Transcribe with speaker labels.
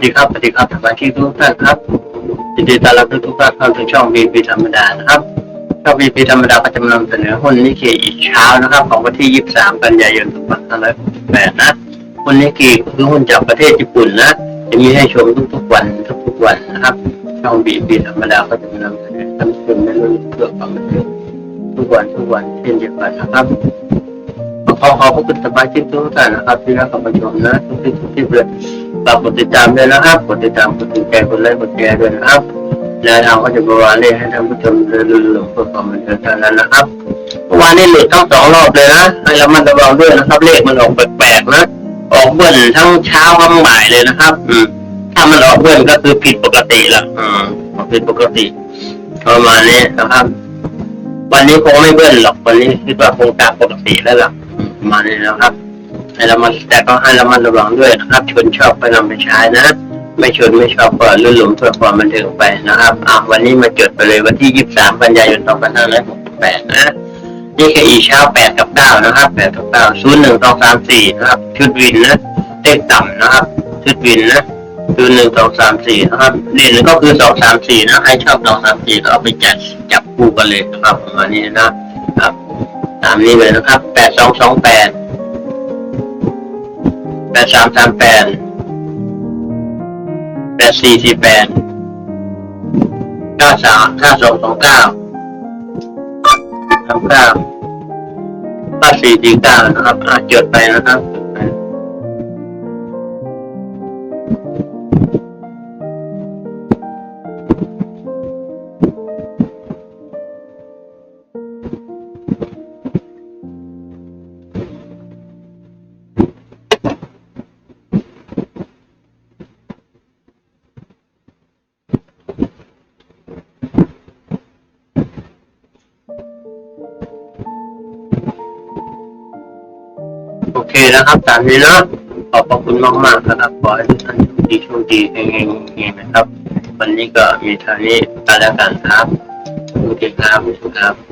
Speaker 1: สดีครับสวัสดีครับสมาชิกทุกท่านครับยินดีต้อนรับทุกท่านเข้าสู่ช่อง VP ธรรมดานะครับช่อง VP ธรรมดาก็จะมานำเสนอหุ้นนิกเกอีกเช้านะครับ ของวันที่ 23 กันยายน2568นะหุ้นนิกเกคือหุ้นจากประเทศญี่ปุ่นนะจะมีให้ชมทุกๆวันทุกๆวันนะครับ ช่อง VP ธรรมดาก็จะมานำเสนอท่านผู้ชมในรื่องเพื่อความบันเทิงทุกวันทุกวันเช่นเดียวกันนะครับ ขอขอบพระคุณสมาชิกทุกท่านนะครับที่รับเข้ามชมนะทุกที่ทุกที่เลยฝากกดติดตามด้วยนะครับกดติดตามกดติดใจกดไลค์กดแชร์ด้วยนะครับแล้วเราก็จะบวาเล่ให้ท่านผู้ชมเรื่อยๆเพื่อความบันเทิงเท่านั้นนะครับเมื่อวานนี้หลุดทั้งสองรอบเลยนะให้เรามันระวังด้วยนะครับเลขมันออกแปลกๆนะออกเบิ้ลทั้งเช้าทั้งบ่ายเลยนะครับ อืมถ้ามันออกเบิ้ลก็คือผิดปกติละอืมผิดปกติประมาณนี้นะครับ วันนี้คงไม่เบิ้ลหรอกวันนี้คิดว่าคงตามปกติแล้วล่ะ มาณนี้นะครับ ให้เรามันแต่ก็ให้เรามันระวังด้วยนะครับ ชนชอบไปนำไปใช้นะ ไม่ชนไม่ชอบก็ลื่นหลงเพื่อความบันเทิงไปนะครับอะวันนี้มาจดไปเลยวันที่ 23 กันยายน 2568 นะ นี่คืออีเช้า 8 กับ 9 นะครับ 8 กับ 9 0 1 2 3 4 นะครับ ชุดวินนะเลขต่ำนะครับ ชุดวินนะคือหนึ่งสองสามสี่นะครับเด่นก็คือสองสามสี่นะใครชอบสองสามสี่ก็เอาไปจัดจับคู่กันเลยนะครับประมาณนี้นะครับ ตามนี้เลยนะครับ แปดสองสองแปด แปดสามสามแปด แปดสี่สี่แปด เก้าสามห้าสองสองเก้าสามเก้าห้าสี่สี่เก้านะครับอะจดไปนะครับ เคนะครับตามนี้นะขอบพระคุณมากมากนะครับขอให้ทุกท่านโชคดีโชคดีเฮงเฮงนะครับ วันนี้ก็มีเท่านี้ตาแล้วกันครับโอเคครับครับ